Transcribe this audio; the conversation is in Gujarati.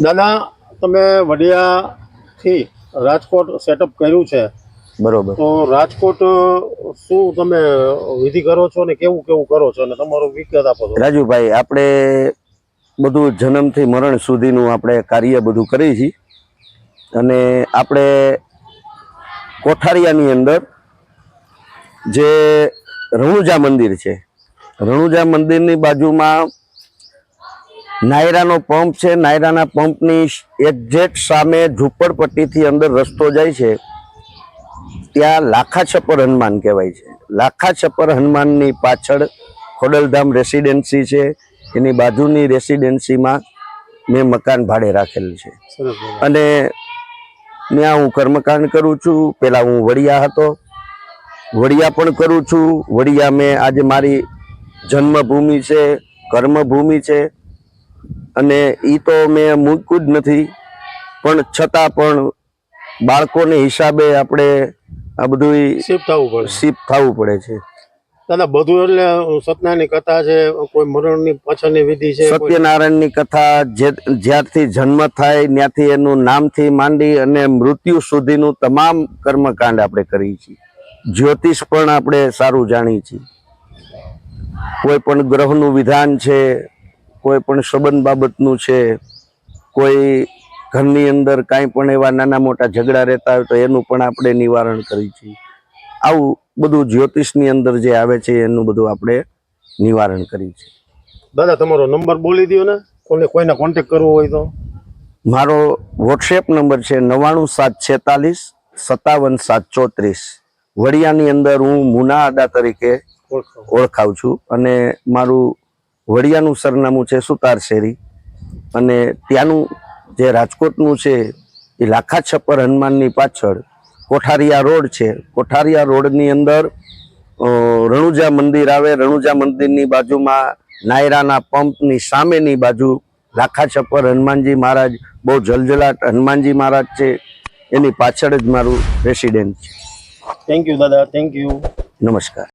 દાદા તમે વડિયાથી રાજકોટ સેટઅપ કર્યું છે. બરોબર. તો રાજકોટ શું તમે વિધિ કરો છો ને કેવું કેવું કરો છો? અને તમારું વિગત આપો છો રાજુભાઈ આપણે બધું જન્મથી મરણ સુધીનું આપણે કાર્ય બધું કરીએ છીએ. અને આપણે કોઠારિયાની અંદર જે રણુજા મંદિર છે રણુજા મંદિરની બાજુમાં નાયરાનો પંપ છે. નાયરાના પંપની એક્ઝેક્ટ સામે ઝૂંપડપટ્ટીથી અંદર રસ્તો જાય છે. ત્યાં લાખા છપ્પર હનુમાન કહેવાય છે. લાખા છપ્પર હનુમાનની પાછળ ખોડલધામ રેસિડેન્સી છે. એની બાજુની રેસિડેન્સીમાં મેં મકાન ભાડે રાખેલું છે. અને ત્યાં હું કર્મકાંડ કરું છું. પહેલાં હું વડિયા હતો. વડિયા પણ કરું છું. વડિયા મેં આજે મારી જન્મભૂમિ છે. કર્મભૂમિ છે. અને એ તો મેં મૂક્યું જ નથી. પણ છતાં પણ બાળકોને હિસાબે આપણે આ બધું શિફ્ટ થવું પડે. શિફ્ટ થવું પડે છે. દાદા બધું એટલે સત્યનારાયણની કથા છે કોઈ મરણની પાછળની વિધિ છે સત્યનારાયણની કથા જે જ્યારથી જન્મ થાય ત્યાંથી એનું નામથી માંડી અને મૃત્યુ સુધીનું તમામ કર્મકાંડ આપણે કરીએ છીએ. જ્યોતિષ પણ આપણે સારું જાણીએ છીએ. કોઈ પણ ગ્રહનું વિધાન છે કોઈ પણ સંબંધ બાબતનું છે કોઈ ઘરની અંદર કાંઈ પણ એવા નાના મોટા ઝઘડા રહેતા હોય તો એનું પણ આપણે નિવારણ કરીએ છીએ આવું બધું જ્યોતિષની અંદર જે આવે છે એનું બધું આપણે નિવારણ કરીએ છીએ દાદા તમારો નંબર બોલી દો ને. કોને કોઈને કોન્ટેક કરવો હોય તો. મારો વોટ્સએપ નંબર છે નવ્વાણું સાત છેતાલીસ સત્તાવન સાત ચોત્રીસ. વડિયાની અંદર હું મુના અદા તરીકે ઓળખાઉં છું અને મારું વડિયાનું સરનામું છે સુતાર શેરી. અને ત્યાંનું જે રાજકોટનું છે એ લાખા છપ્પર હનુમાનની પાછળ કોઠારિયા રોડ છે. કોઠારિયા રોડની અંદર રણુજા મંદિર આવે. રણુજા મંદિરની બાજુમાં નાયરાના પંપની સામેની બાજુ લાખા છપ્પર હનુમાનજી મહારાજ બહુ જલજલાટ હનુમાનજી મહારાજ છે. એની પાછળ જ મારું રેસિડેન્ટ છે. થેન્ક યુ દાદા. થેન્ક યુ નમસ્કાર.